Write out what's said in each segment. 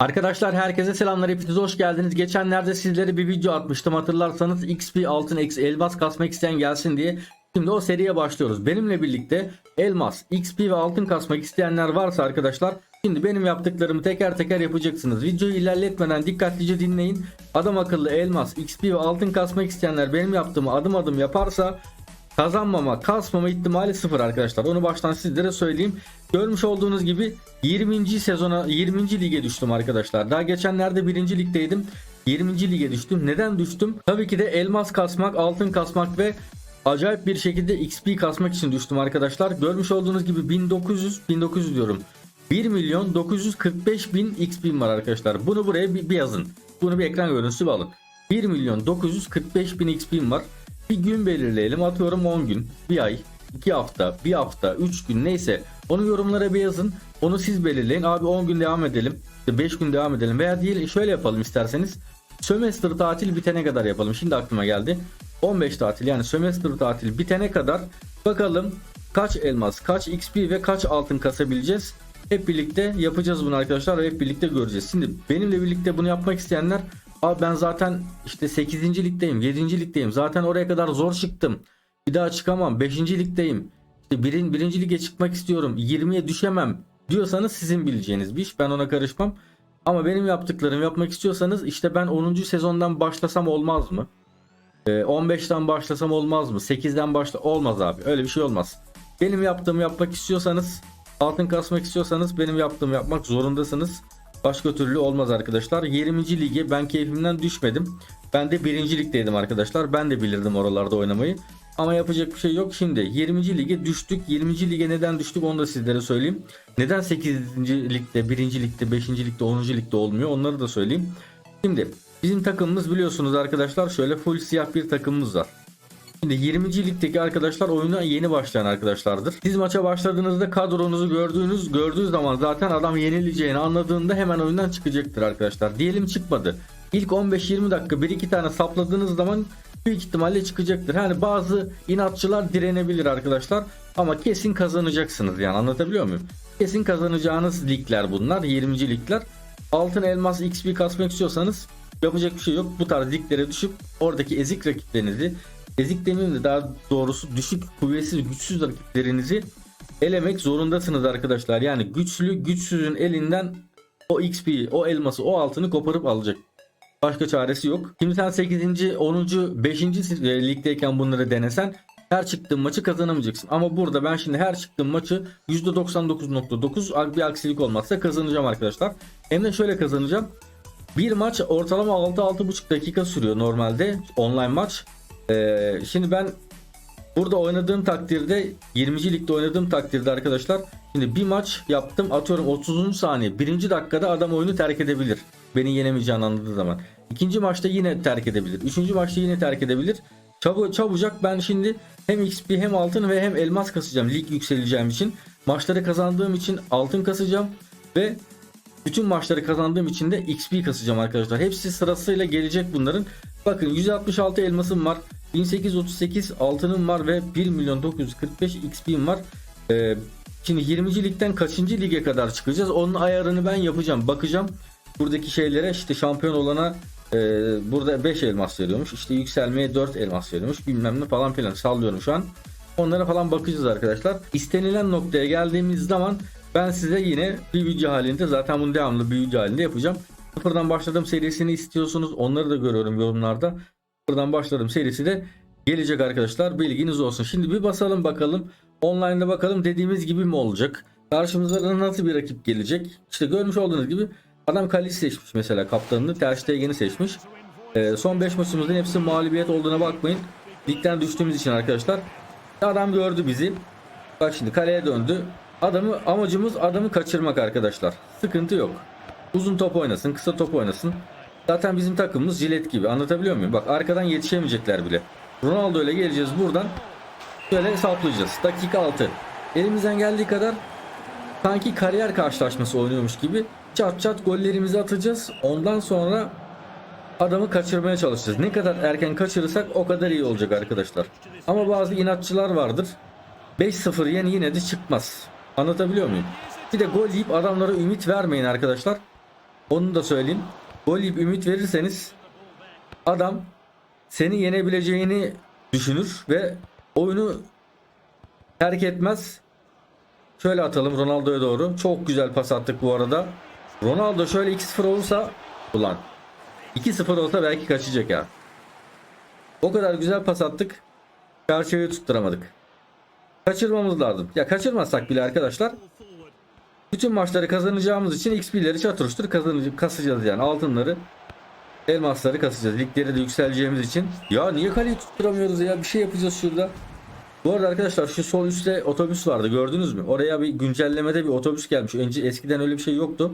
Arkadaşlar herkese selamlar hepiniz hoş geldiniz. Geçenlerde sizlere bir video atmıştım hatırlarsanız XP altın eksi elmas kasmak isteyen gelsin diye. Şimdi o seriye başlıyoruz. Benimle birlikte elmas, XP ve altın kasmak isteyenler varsa arkadaşlar şimdi benim yaptıklarımı teker teker yapacaksınız. Videoyu ilerletmeden dikkatlice dinleyin. Adam akıllı elmas, XP ve altın kasmak isteyenler benim yaptığımı adım adım yaparsa kazanmama, kasmama ihtimali sıfır arkadaşlar. Onu baştan sizlere söyleyeyim. Görmüş olduğunuz gibi 20. sezona 20. lige düştüm arkadaşlar. Daha geçenlerde 1. ligdeydim. 20. lige düştüm. Neden düştüm? Tabii ki de elmas kasmak, altın kasmak ve acayip bir şekilde XP kasmak için düştüm arkadaşlar. Görmüş olduğunuz gibi 1900 1900 diyorum. 1 milyon 945 bin XP'm var arkadaşlar. Bunu buraya bir, bir yazın. Bunu bir ekran görüntüsü bir alın. 1 milyon 945 bin XP'm var. Bir gün belirleyelim. Atıyorum 10 gün, bir ay, 2 hafta, 1 hafta, 3 gün neyse. Onu yorumlara bir yazın. Onu siz belirleyin. Abi 10 gün devam edelim. 5 gün devam edelim. Veya değil şöyle yapalım isterseniz. Sömestr tatil bitene kadar yapalım. Şimdi aklıma geldi. 15 tatil yani sömestr tatil bitene kadar bakalım kaç elmas, kaç XP ve kaç altın kasabileceğiz. Hep birlikte yapacağız bunu arkadaşlar hep birlikte göreceğiz. Şimdi benimle birlikte bunu yapmak isteyenler Abi ben zaten işte 8. ligdeyim, 7. ligdeyim. Zaten oraya kadar zor çıktım. Bir daha çıkamam. 5. ligdeyim. Birin, birinci lige çıkmak istiyorum. 20'ye düşemem diyorsanız sizin bileceğiniz bir iş. Ben ona karışmam. Ama benim yaptıklarımı yapmak istiyorsanız işte ben 10. sezondan başlasam olmaz mı? Ee, 15'ten başlasam olmaz mı? 8'den başla olmaz abi. Öyle bir şey olmaz. Benim yaptığımı yapmak istiyorsanız, altın kasmak istiyorsanız benim yaptığımı yapmak zorundasınız. Başka türlü olmaz arkadaşlar. 20. lige ben keyfimden düşmedim. Ben de 1. ligdeydim arkadaşlar. Ben de bilirdim oralarda oynamayı. Ama yapacak bir şey yok. Şimdi 20. lige düştük. 20. lige neden düştük onu da sizlere söyleyeyim. Neden 8. ligde, 1. ligde, 5. ligde, 10. ligde olmuyor onları da söyleyeyim. Şimdi bizim takımımız biliyorsunuz arkadaşlar şöyle full siyah bir takımımız var. Şimdi 20. ligdeki arkadaşlar oyuna yeni başlayan arkadaşlardır. Siz maça başladığınızda kadronuzu gördüğünüz gördüğü zaman zaten adam yenileceğini anladığında hemen oyundan çıkacaktır arkadaşlar. Diyelim çıkmadı. İlk 15-20 dakika bir iki tane sapladığınız zaman büyük ihtimalle çıkacaktır. Hani bazı inatçılar direnebilir arkadaşlar ama kesin kazanacaksınız yani anlatabiliyor muyum? Kesin kazanacağınız ligler bunlar 20. ligler. Altın elmas XP kasmak istiyorsanız yapacak bir şey yok. Bu tarz liglere düşüp oradaki ezik rakiplerinizi ezik demeyeyim de daha doğrusu düşük kuvvetsiz güçsüz rakiplerinizi elemek zorundasınız arkadaşlar. Yani güçlü güçsüzün elinden o XP, o elması, o altını koparıp alacak. Başka çaresi yok. Şimdi sen 8. 10. 5. ligdeyken bunları denesen her çıktığın maçı kazanamayacaksın. Ama burada ben şimdi her çıktığım maçı %99.9 bir aksilik olmazsa kazanacağım arkadaşlar. Hem de şöyle kazanacağım. Bir maç ortalama 6-6,5 dakika sürüyor normalde online maç. Ee, şimdi ben burada oynadığım takdirde 20. ligde oynadığım takdirde arkadaşlar şimdi bir maç yaptım atıyorum 30. saniye birinci dakikada adam oyunu terk edebilir. Beni yenemeyeceğini anladığı zaman. İkinci maçta yine terk edebilir. Üçüncü maçta yine terk edebilir. Çabu, çabucak ben şimdi hem XP hem altın ve hem elmas kasacağım. Lig yükseleceğim için. Maçları kazandığım için altın kasacağım. Ve bütün maçları kazandığım için de XP kasacağım arkadaşlar. Hepsi sırasıyla gelecek bunların. Bakın 166 elmasım var. 1838 altınım var ve 1 milyon 945 XP'm var. Ee, şimdi 20. ligden kaçıncı lige kadar çıkacağız? Onun ayarını ben yapacağım. Bakacağım buradaki şeylere işte şampiyon olana e, burada 5 elmas veriyormuş. İşte yükselmeye 4 elmas veriyormuş. Bilmem ne falan filan sallıyorum şu an. Onlara falan bakacağız arkadaşlar. İstenilen noktaya geldiğimiz zaman ben size yine bir video halinde zaten bunu devamlı bir video halinde yapacağım. Sıfırdan başladığım serisini istiyorsunuz. Onları da görüyorum yorumlarda. Sıfırdan başladım serisi de gelecek arkadaşlar. Bilginiz olsun. Şimdi bir basalım bakalım. Online'da bakalım dediğimiz gibi mi olacak? Karşımıza nasıl bir rakip gelecek? İşte görmüş olduğunuz gibi adam Kaleci seçmiş mesela kaptanını. Ter Stegen'i seçmiş. Ee, son 5 maçımızın hepsi mağlubiyet olduğuna bakmayın. Ligden düştüğümüz için arkadaşlar. Adam gördü bizi. Bak şimdi kaleye döndü. Adamı amacımız adamı kaçırmak arkadaşlar. Sıkıntı yok. Uzun top oynasın, kısa top oynasın. Zaten bizim takımımız jilet gibi. Anlatabiliyor muyum? Bak arkadan yetişemeyecekler bile. Ronaldo ile geleceğiz buradan. Şöyle saplayacağız. Dakika 6. Elimizden geldiği kadar sanki kariyer karşılaşması oynuyormuş gibi çat çat gollerimizi atacağız. Ondan sonra adamı kaçırmaya çalışacağız. Ne kadar erken kaçırırsak o kadar iyi olacak arkadaşlar. Ama bazı inatçılar vardır. 5-0 yen yine de çıkmaz. Anlatabiliyor muyum? Bir de gol yiyip adamlara ümit vermeyin arkadaşlar. Onu da söyleyeyim. Gol yiyip ümit verirseniz adam seni yenebileceğini düşünür ve oyunu terk etmez. Şöyle atalım Ronaldo'ya doğru. Çok güzel pas attık bu arada. Ronaldo şöyle 2-0 olursa ulan 2-0 olsa belki kaçacak ya. O kadar güzel pas attık. Karşıyı tutturamadık. Kaçırmamız lazım. Ya kaçırmazsak bile arkadaşlar bütün maçları kazanacağımız için XP'leri çatırıştır kazanacağız, kasacağız yani altınları elmasları kasacağız. Ligleri de yükseleceğimiz için. Ya niye kaleyi tutturamıyoruz ya? Bir şey yapacağız şurada. Bu arada arkadaşlar şu sol üstte otobüs vardı gördünüz mü? Oraya bir güncellemede bir otobüs gelmiş. Önce eskiden öyle bir şey yoktu.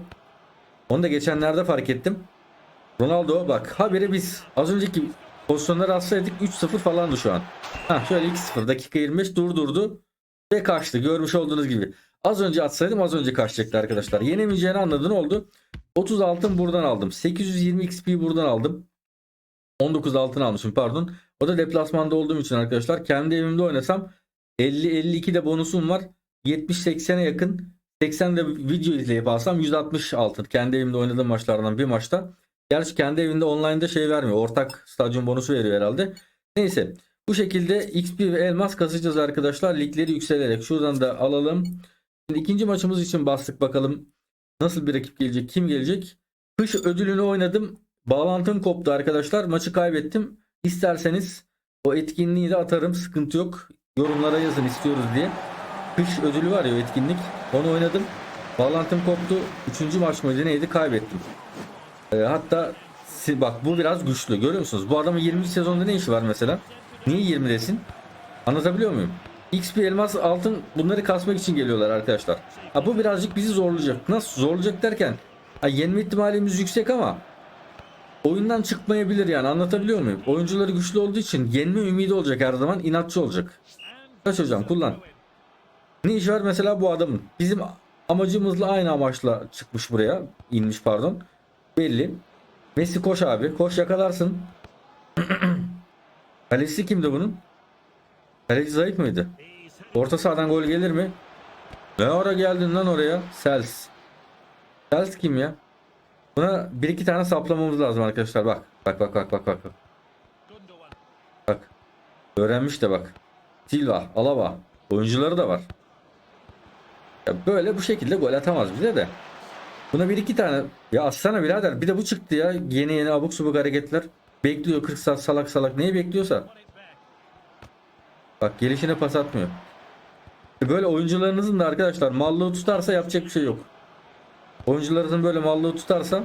Onu da geçenlerde fark ettim. Ronaldo bak haberi biz az önceki pozisyonları atsaydık 3-0 falandı şu an. Ha şöyle 2-0 dakika 25 durdurdu ve kaçtı. Görmüş olduğunuz gibi. Az önce atsaydım az önce kaçacaktı arkadaşlar. Yenemeyeceğini anladı ne oldu? 30 altın buradan aldım. 820 XP buradan aldım. 19 altın almışım pardon. O da deplasmanda olduğum için arkadaşlar. Kendi evimde oynasam 50-52 de bonusum var. 70-80'e yakın 80 de video izleyip alsam 160 altın. Kendi evimde oynadığım maçlardan bir maçta. Gerçi kendi evinde online'da şey vermiyor. Ortak stadyum bonusu veriyor herhalde. Neyse. Bu şekilde XP ve elmas kasacağız arkadaşlar. Ligleri yükselerek. Şuradan da alalım. Şimdi ikinci maçımız için bastık bakalım. Nasıl bir rakip gelecek? Kim gelecek? Kış ödülünü oynadım. Bağlantım koptu arkadaşlar. Maçı kaybettim. İsterseniz o etkinliği de atarım. Sıkıntı yok. Yorumlara yazın istiyoruz diye. Kış ödülü var ya etkinlik. Onu oynadım. Bağlantım koptu. Üçüncü maç mıydı neydi? Kaybettim. Ee, hatta bak bu biraz güçlü. Görüyor musunuz? Bu adamın 20. sezonda ne işi var mesela? Niye 20 desin? Anlatabiliyor muyum? XP elmas altın bunları kasmak için geliyorlar arkadaşlar. Ha, bu birazcık bizi zorlayacak. Nasıl zorlayacak derken ha, yenme ihtimalimiz yüksek ama oyundan çıkmayabilir yani anlatabiliyor muyum? Oyuncuları güçlü olduğu için yenme ümidi olacak her zaman inatçı olacak. Kaç hocam kullan. Ne iş var mesela bu adamın? Bizim amacımızla aynı amaçla çıkmış buraya. inmiş pardon. Belli. Messi koş abi. Koş yakalarsın. Kalesi kimdi bunun? Kaleci zayıf mıydı? Orta sahadan gol gelir mi? Ne ara geldin lan oraya? Sels. Sels kim ya? Buna bir iki tane saplamamız lazım arkadaşlar. Bak. Bak bak bak bak bak. Bak. Öğrenmiş de bak. Silva, Alaba. Oyuncuları da var. Ya böyle bu şekilde gol atamaz bize de. Buna bir iki tane ya atsana birader. Bir de bu çıktı ya. Yeni yeni abuk subuk hareketler. Bekliyor 40 saat salak salak. Neyi bekliyorsa. Bak gelişine pas atmıyor. E böyle oyuncularınızın da arkadaşlar mallığı tutarsa yapacak bir şey yok. Oyuncularınızın böyle mallığı tutarsa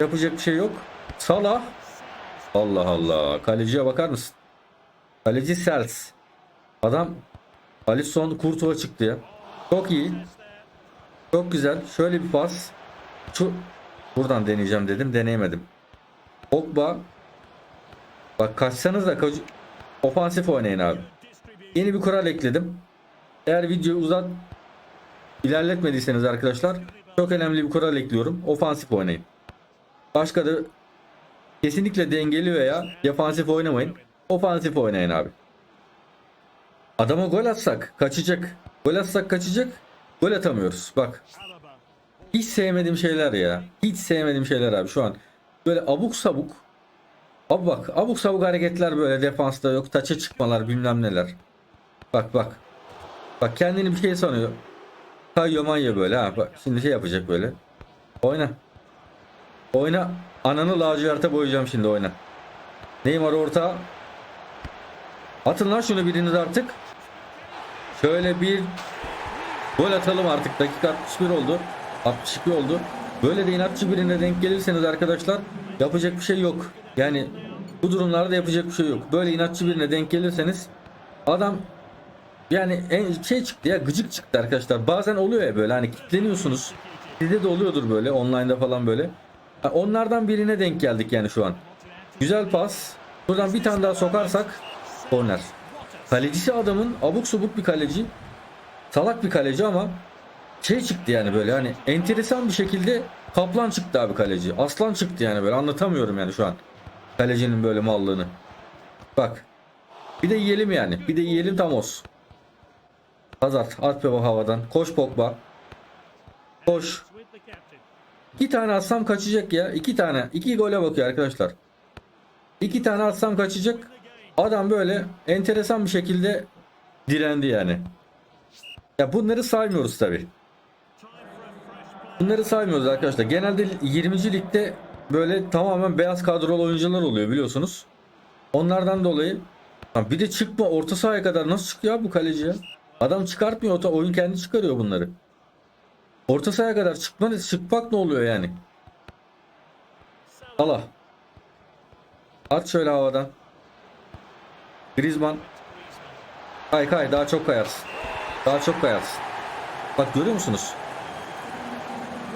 yapacak bir şey yok. Salah. Allah Allah. Kaleciye bakar mısın? Kaleci Sels adam Alisson Kurtuğa çıktı ya çok iyi çok güzel. Şöyle bir pas. Şu buradan deneyeceğim dedim. Deneyemedim. Pogba. Bak kaçsanız da kaç... ofansif oynayın abi. Yeni bir kural ekledim. Eğer videoyu uzat ilerletmediyseniz arkadaşlar çok önemli bir kural ekliyorum. Ofansif oynayın. Başka da kesinlikle dengeli veya defansif oynamayın. Ofansif oynayın abi. Adama gol atsak kaçacak. Gol atsak kaçacak. Gol atamıyoruz. Bak. Hiç sevmediğim şeyler ya. Hiç sevmediğim şeyler abi şu an. Böyle abuk sabuk. Abi bak abuk sabuk hareketler böyle defansta yok. Taça çıkmalar bilmem neler. Bak bak. Bak kendini bir şey sanıyor. Kayıyor manya böyle ha. Bak şimdi şey yapacak böyle. Oyna. Oyna. Ananı laciverte boyayacağım şimdi oyna. Neymar orta. Atın lan şunu biriniz artık. Şöyle bir Gol atalım artık. Dakika 61 oldu. 62 oldu. Böyle de inatçı birine denk gelirseniz arkadaşlar yapacak bir şey yok. Yani bu durumlarda yapacak bir şey yok. Böyle inatçı birine denk gelirseniz adam yani en şey çıktı ya gıcık çıktı arkadaşlar. Bazen oluyor ya böyle hani kilitleniyorsunuz. Sizde de oluyordur böyle online'da falan böyle. Onlardan birine denk geldik yani şu an. Güzel pas. Buradan bir tane daha sokarsak korner. Kalecisi adamın abuk subuk bir kaleci. Salak bir kaleci ama şey çıktı yani böyle hani enteresan bir şekilde kaplan çıktı abi kaleci. Aslan çıktı yani böyle anlatamıyorum yani şu an. Kalecinin böyle mallığını. Bak. Bir de yiyelim yani. Bir de yiyelim tam olsun. Hazard at be havadan. Koş Pogba. Koş. İki tane atsam kaçacak ya. İki tane. iki gole bakıyor arkadaşlar. İki tane atsam kaçacak. Adam böyle enteresan bir şekilde direndi yani. Ya bunları saymıyoruz tabi. Bunları saymıyoruz arkadaşlar. Genelde 20. ligde böyle tamamen beyaz kadrolu oyuncular oluyor biliyorsunuz. Onlardan dolayı bir de çıkma orta sahaya kadar nasıl çıkıyor bu kaleci ya? Adam çıkartmıyor orta oyun kendi çıkarıyor bunları. Orta sahaya kadar çıkma çıkmak ne oluyor yani? Allah. At şöyle havadan. Griezmann. Kay kay daha çok kayarsın. Daha çok kayarsın. Bak görüyor musunuz?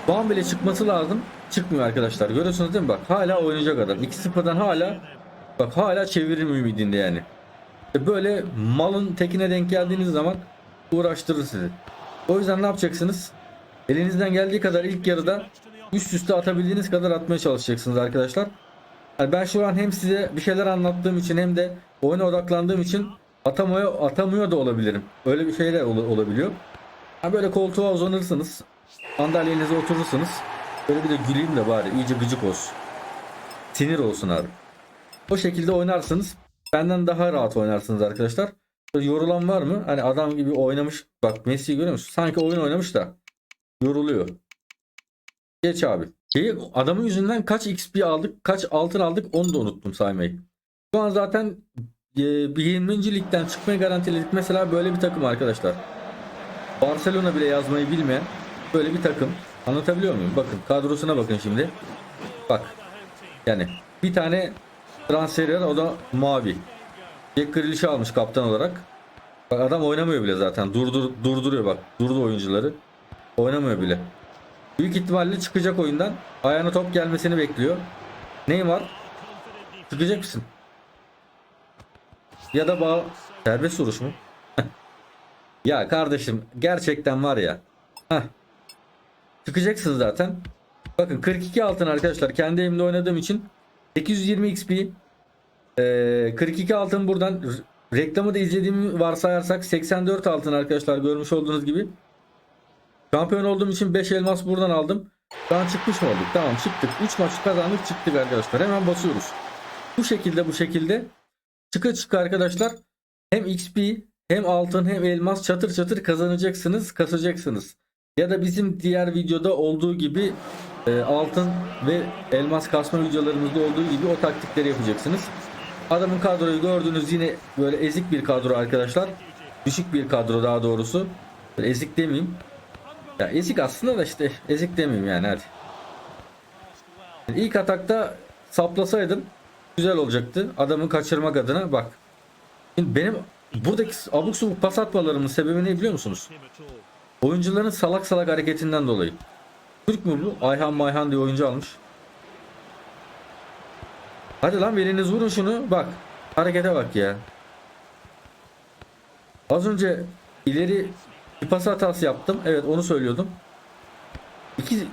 Bu an bile çıkması lazım. Çıkmıyor arkadaşlar. Görüyorsunuz değil mi? Bak hala oynayacak adam. 2-0'dan hala bak hala çevirim ümidinde yani. E Böyle malın tekine denk geldiğiniz zaman uğraştırır sizi. O yüzden ne yapacaksınız? Elinizden geldiği kadar ilk yarıda üst üste atabildiğiniz kadar atmaya çalışacaksınız arkadaşlar. Yani ben şu an hem size bir şeyler anlattığım için hem de oyuna odaklandığım için atamıyor, atamıyor da olabilirim. Öyle bir şeyler ol- olabiliyor. Ha böyle koltuğa uzanırsınız. Sandalyenize oturursunuz. Böyle bir de güleyim de bari iyice gıcık olsun. Sinir olsun abi. O şekilde oynarsınız. Benden daha rahat oynarsınız arkadaşlar. Böyle yorulan var mı? Hani adam gibi oynamış. Bak Messi'yi görüyor musun? Sanki oyun oynamış da yoruluyor. Geç abi. Şeyi, adamın yüzünden kaç XP aldık, kaç altın aldık onu da unuttum saymayı. Şu an zaten e, bir 20. ligden çıkmayı garantiledik. Mesela böyle bir takım arkadaşlar. Barcelona bile yazmayı bilmeyen böyle bir takım. Anlatabiliyor muyum? Bakın kadrosuna bakın şimdi. Bak. Yani bir tane transferi var o da mavi. Jack Grealish'i almış kaptan olarak. Bak adam oynamıyor bile zaten. Durdur, durduruyor bak. Durdu oyuncuları. Oynamıyor bile. Büyük ihtimalle çıkacak oyundan. Ayağına top gelmesini bekliyor. Neymar çıkacak mısın? Ya da bağ serbest vuruş mu? ya kardeşim gerçekten var ya. Heh. Çıkacaksın zaten. Bakın 42 altın arkadaşlar. Kendi evimde oynadığım için 820 XP. Ee, 42 altın buradan reklamı da izlediğimi varsayarsak 84 altın arkadaşlar görmüş olduğunuz gibi. Şampiyon olduğum için 5 elmas buradan aldım. An çıkmış mı olduk? Tamam çıktık. 3 maç kazandık çıktık arkadaşlar. Hemen basıyoruz. Bu şekilde bu şekilde çıka çıka arkadaşlar hem XP hem altın hem elmas çatır çatır kazanacaksınız kasacaksınız. Ya da bizim diğer videoda olduğu gibi e, altın ve elmas kasma videolarımızda olduğu gibi o taktikleri yapacaksınız. Adamın kadroyu gördüğünüz yine böyle ezik bir kadro arkadaşlar. Düşük bir kadro daha doğrusu. Ezik demeyeyim. Ya ezik aslında da işte ezik demeyeyim yani hadi. Yani İlk atakta saplasaydım güzel olacaktı. Adamı kaçırmak adına bak. Şimdi benim buradaki abuk subuk pas atmalarımın sebebi ne biliyor musunuz? Oyuncuların salak salak hareketinden dolayı. Türk mü bu? Ayhan Mayhan diye oyuncu almış. Hadi lan biriniz vurun şunu. Bak. Harekete bak ya. Az önce ileri bir pas hatası yaptım. Evet onu söylüyordum. İki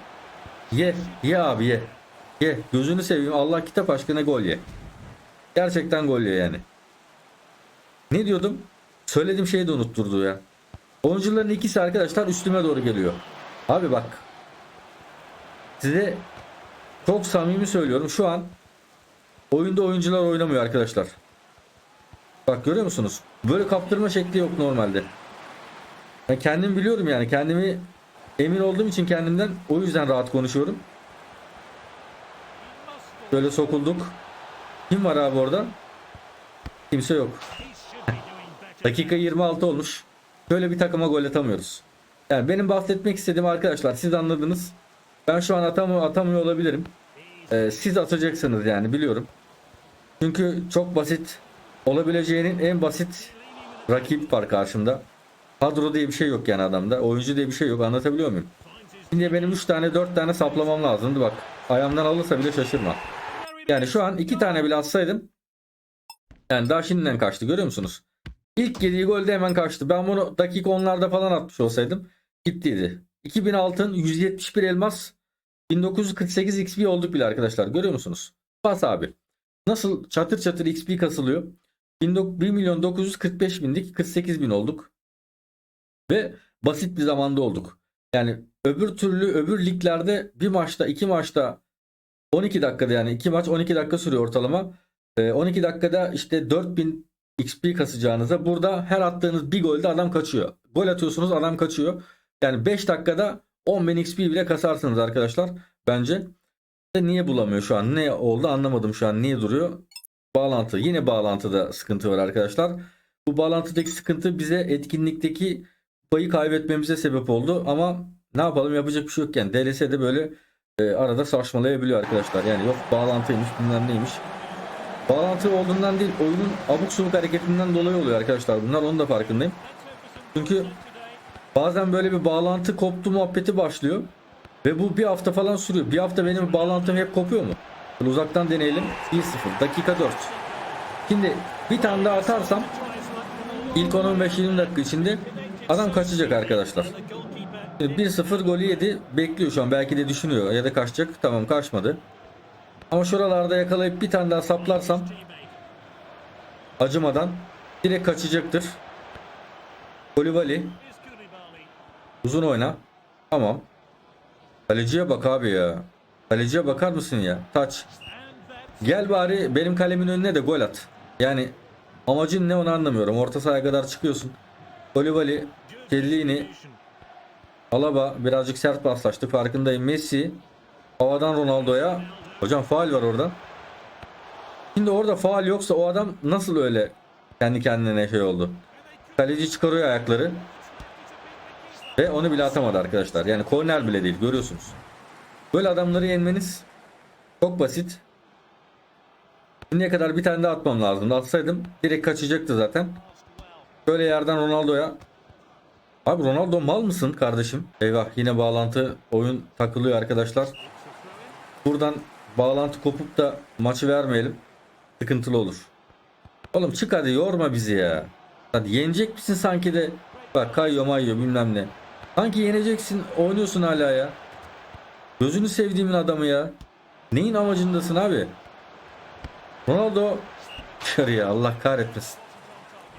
ye ye abi ye. Ye gözünü seveyim Allah kitap aşkına gol ye. Gerçekten gol ye yani. Ne diyordum? Söylediğim şeyi de unutturdu ya. Oyuncuların ikisi arkadaşlar üstüme doğru geliyor. Abi bak. Size çok samimi söylüyorum. Şu an oyunda oyuncular oynamıyor arkadaşlar. Bak görüyor musunuz? Böyle kaptırma şekli yok normalde. Ben kendim biliyorum yani. Kendimi emin olduğum için kendimden o yüzden rahat konuşuyorum. Böyle sokulduk. Kim var abi orada? Kimse yok. Dakika 26 olmuş. Böyle bir takıma gol atamıyoruz. Yani benim bahsetmek istediğim arkadaşlar siz anladınız. Ben şu an atamıyor, atamıyor olabilirim. Ee, siz atacaksınız yani biliyorum. Çünkü çok basit olabileceğinin en basit rakip var karşımda. Kadro diye bir şey yok yani adamda. Oyuncu diye bir şey yok. Anlatabiliyor muyum? Şimdi benim 3 tane 4 tane saplamam lazımdı bak. Ayağımdan alırsa bile şaşırma. Yani şu an 2 tane bile atsaydım yani daha şimdiden kaçtı görüyor musunuz? İlk yediği golde hemen kaçtı. Ben bunu dakika 10'larda falan atmış olsaydım gittiydi. 2000 altın 171 elmas 1948 XP olduk bile arkadaşlar. Görüyor musunuz? Bas abi. Nasıl çatır çatır XP kasılıyor? 1 milyon 945 bindik 48 bin olduk. Ve basit bir zamanda olduk. Yani öbür türlü öbür liglerde bir maçta iki maçta 12 dakikada yani iki maç 12 dakika sürüyor ortalama. Ee, 12 dakikada işte 4000 XP kasacağınıza burada her attığınız bir golde adam kaçıyor. Gol atıyorsunuz adam kaçıyor. Yani 5 dakikada 10.000 XP bile kasarsınız arkadaşlar bence. De Niye bulamıyor şu an? Ne oldu anlamadım şu an. Niye duruyor? Bağlantı. Yine bağlantıda sıkıntı var arkadaşlar. Bu bağlantıdaki sıkıntı bize etkinlikteki payı kaybetmemize sebep oldu ama ne yapalım yapacak bir şey yok. Yani DLS'de böyle e, arada saçmalayabiliyor arkadaşlar. Yani yok bağlantıymış bilmem neymiş. Bağlantı olduğundan değil oyunun abuk subuk hareketinden dolayı oluyor arkadaşlar bunlar. Onun da farkındayım. Çünkü bazen böyle bir bağlantı koptu muhabbeti başlıyor ve bu bir hafta falan sürüyor. Bir hafta benim bağlantım hep kopuyor mu? Böyle uzaktan deneyelim. 1-0 dakika 4 şimdi bir tane daha atarsam İlk 10-15-20 dakika içinde adam kaçacak arkadaşlar. Şimdi 1-0 golü yedi. Bekliyor şu an. Belki de düşünüyor ya da kaçacak. Tamam kaçmadı. Ama şuralarda yakalayıp bir tane daha saplarsam acımadan direkt kaçacaktır. Kolibali uzun oyna. Tamam. Kaleciye bak abi ya. Kaleciye bakar mısın ya? Taç. Gel bari benim kalemin önüne de gol at. Yani amacın ne onu anlamıyorum. Orta sahaya kadar çıkıyorsun. Kolibali, Kellini, Alaba birazcık sert paslaştı. Farkındayım. Messi havadan Ronaldo'ya. Hocam faal var orada. Şimdi orada faal yoksa o adam nasıl öyle kendi kendine şey oldu? Kaleci çıkarıyor ayakları. Ve onu bile atamadı arkadaşlar. Yani korner bile değil görüyorsunuz. Böyle adamları yenmeniz çok basit. Şimdiye kadar bir tane daha atmam lazımdı. Atsaydım direkt kaçacaktı zaten. Böyle yerden Ronaldo'ya. Abi Ronaldo mal mısın kardeşim? Eyvah yine bağlantı oyun takılıyor arkadaşlar. Buradan bağlantı kopup da maçı vermeyelim. Sıkıntılı olur. Oğlum çık hadi yorma bizi ya. Hadi yenecek misin sanki de? Bak kayıyor mayıyor bilmem ne. Sanki yeneceksin oynuyorsun hala ya. Gözünü sevdiğimin adamı ya. Neyin amacındasın abi? Ronaldo dışarıya Allah kahretmesin.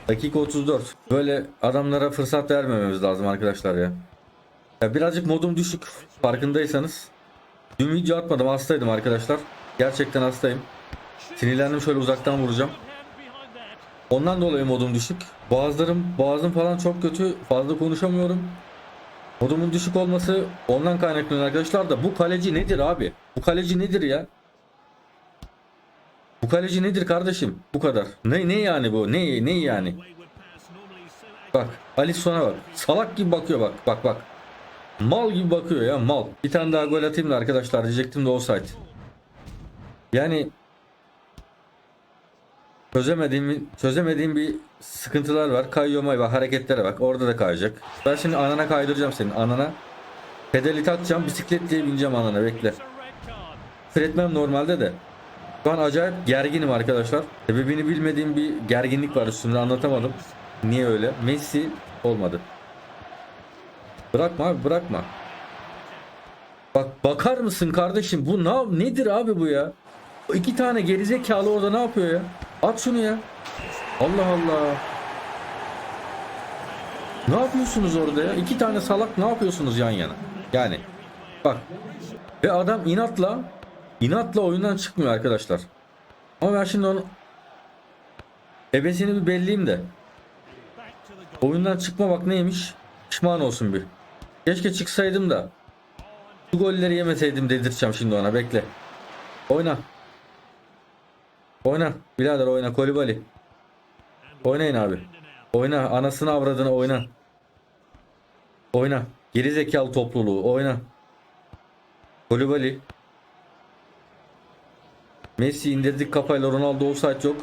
Dakika 34. Böyle adamlara fırsat vermememiz lazım arkadaşlar ya. ya birazcık modum düşük. Farkındaysanız. Dün video atmadım hastaydım arkadaşlar. Gerçekten hastayım. Sinirlendim şöyle uzaktan vuracağım. Ondan dolayı modum düşük. Boğazlarım, boğazım falan çok kötü. Fazla konuşamıyorum. Modumun düşük olması ondan kaynaklanıyor arkadaşlar da bu kaleci nedir abi? Bu kaleci nedir ya? Bu kaleci nedir kardeşim? Bu kadar. Ne ne yani bu? Ne ne yani? Bak Alisson'a bak. Salak gibi bakıyor bak. Bak bak. Mal gibi bakıyor ya mal. Bir tane daha gol atayım da arkadaşlar diyecektim de offside. Yani çözemediğim çözemediğim bir sıkıntılar var. Kayıyor may bak hareketlere bak. Orada da kayacak. Ben şimdi anana kaydıracağım senin anana. Pedali takacağım bisiklet diye bineceğim anana bekle. Fretmem normalde de. Şu an acayip gerginim arkadaşlar. Sebebini bilmediğim bir gerginlik var üstümde anlatamadım. Niye öyle? Messi olmadı. Bırakma abi bırakma. Bak bakar mısın kardeşim bu ne nedir abi bu ya? İki tane gerizekalı orada ne yapıyor ya? At şunu ya. Allah Allah. Ne yapıyorsunuz orada ya? İki tane salak ne yapıyorsunuz yan yana? Yani bak ve adam inatla inatla oyundan çıkmıyor arkadaşlar. Ama ben şimdi onu ebesini bir belleyeyim de. Oyundan çıkma bak neymiş? Pişman olsun bir. Keşke çıksaydım da. Bu golleri yemeseydim dedirteceğim şimdi ona bekle. Oyna. Oyna. Birader oyna Kolibali. Oynayın abi. Oyna. Anasını avradını oyna. Oyna. Geri zekalı topluluğu oyna. Kolibali. Messi indirdik kafayla Ronaldo offside yok.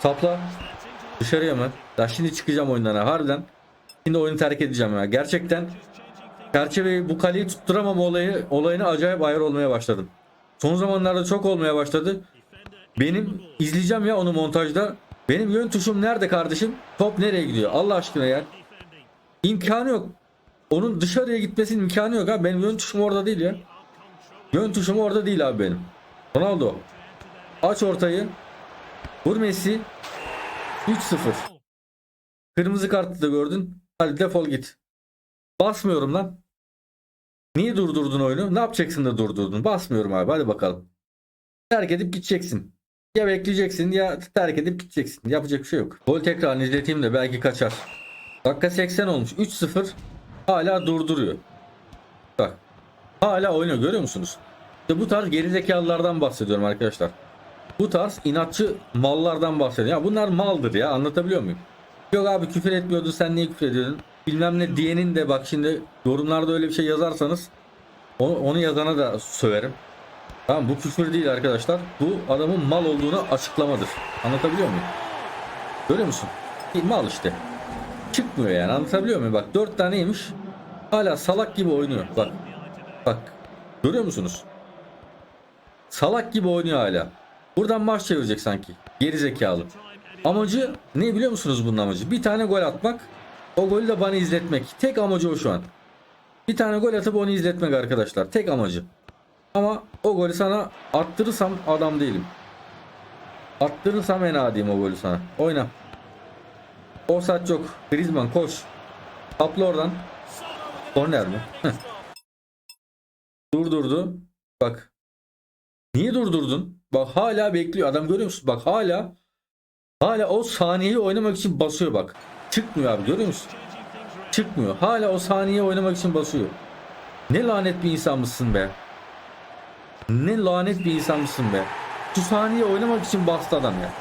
Sapla. Dışarıya mı? Ya şimdi çıkacağım oyundan ha harbiden. Şimdi oyunu terk edeceğim ya. Gerçekten çerçeveyi bu kaleyi tutturamama olayı olayına acayip ayar olmaya başladım. Son zamanlarda çok olmaya başladı. Benim izleyeceğim ya onu montajda. Benim yön tuşum nerede kardeşim? Top nereye gidiyor? Allah aşkına ya. İmkanı yok. Onun dışarıya gitmesinin imkanı yok ha. Benim yön tuşum orada değil ya. Yön tuşum orada değil abi benim. Ronaldo. Aç ortayı. Vur Messi. 3-0. Kırmızı kartı da gördün. Hadi defol git. Basmıyorum lan. Niye durdurdun oyunu? Ne yapacaksın da durdurdun? Basmıyorum abi hadi bakalım. Terk edip gideceksin. Ya bekleyeceksin ya terk edip gideceksin. Yapacak bir şey yok. Gol tekrar izleteyim de belki kaçar. Dakika 80 olmuş. 3-0 hala durduruyor. Bak. Hala oynuyor görüyor musunuz? İşte bu tarz gerizekalılardan bahsediyorum arkadaşlar. Bu tarz inatçı mallardan bahsediyorum. Ya bunlar maldır ya anlatabiliyor muyum? Yok abi küfür etmiyordun sen niye küfür ediyordun? Bilmem ne diyenin de bak şimdi yorumlarda öyle bir şey yazarsanız onu, onu yazana da söverim. Tamam bu küfür değil arkadaşlar. Bu adamın mal olduğunu açıklamadır. Anlatabiliyor muyum? Görüyor musun? Mal işte. Çıkmıyor yani anlatabiliyor muyum? Bak 4 taneymiş. Hala salak gibi oynuyor. Bak. Bak. Görüyor musunuz? Salak gibi oynuyor hala. Buradan maç çevirecek sanki. Geri zekalı. Amacı ne biliyor musunuz bunun amacı? Bir tane gol atmak. O golü de bana izletmek. Tek amacı o şu an. Bir tane gol atıp onu izletmek arkadaşlar. Tek amacı. Ama o golü sana attırırsam adam değilim. Attırırsam en adiyim o golü sana. Oyna. Offside yok. Griezmann koş. Kapla oradan. Korner mi? Durdurdu. Bak. Niye durdurdun? Bak hala bekliyor. Adam görüyor musun? Bak hala hala o saniyeyi oynamak için basıyor bak. Çıkmıyor abi görüyor musun? Çıkmıyor. Hala o saniyeyi oynamak için basıyor. Ne lanet bir insan mısın be? Ne lanet bir insan mısın be? Şu saniye oynamak için bastı adam ya.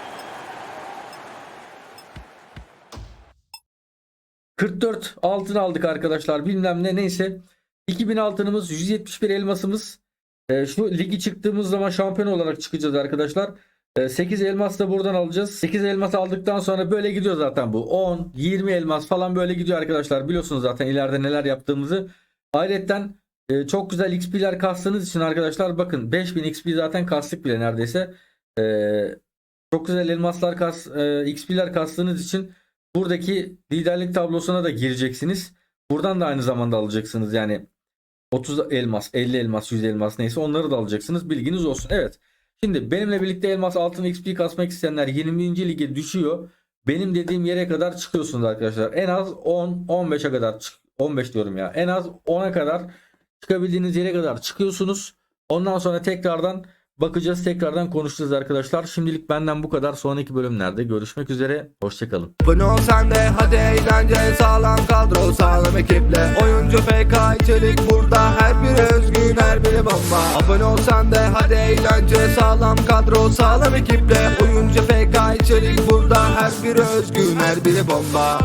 44 altın aldık arkadaşlar bilmem ne neyse. 2000 altınımız 171 elmasımız. Ee, şu ligi çıktığımız zaman şampiyon olarak çıkacağız arkadaşlar. Ee, 8 elmas da buradan alacağız. 8 elmas aldıktan sonra böyle gidiyor zaten bu. 10, 20 elmas falan böyle gidiyor arkadaşlar. Biliyorsunuz zaten ileride neler yaptığımızı. Ayrıca e, çok güzel XP'ler kastığınız için arkadaşlar bakın 5000 XP zaten kastık bile neredeyse. Ee, çok güzel elmaslar kas, e, XP'ler kastığınız için buradaki liderlik tablosuna da gireceksiniz. Buradan da aynı zamanda alacaksınız yani 30 elmas, 50 elmas, 100 elmas neyse onları da alacaksınız. Bilginiz olsun. Evet. Şimdi benimle birlikte elmas altın XP kasmak isteyenler 20. lige düşüyor. Benim dediğim yere kadar çıkıyorsunuz arkadaşlar. En az 10 15'e kadar çık 15 diyorum ya. En az 10'a kadar çıkabildiğiniz yere kadar çıkıyorsunuz. Ondan sonra tekrardan bakacağız. Tekrardan konuşacağız arkadaşlar. Şimdilik benden bu kadar. Sonraki bölümlerde görüşmek üzere. Hoşçakalın. Ol sen de hadi eğlence sağlam kadro sağlam ekiple Oyuncu FK içerik burada her biri özgün her biri bomba Abone ol sen de hadi eğlence sağlam kadro sağlam ekiple Oyuncu FK içerik burada her biri özgün her biri bomba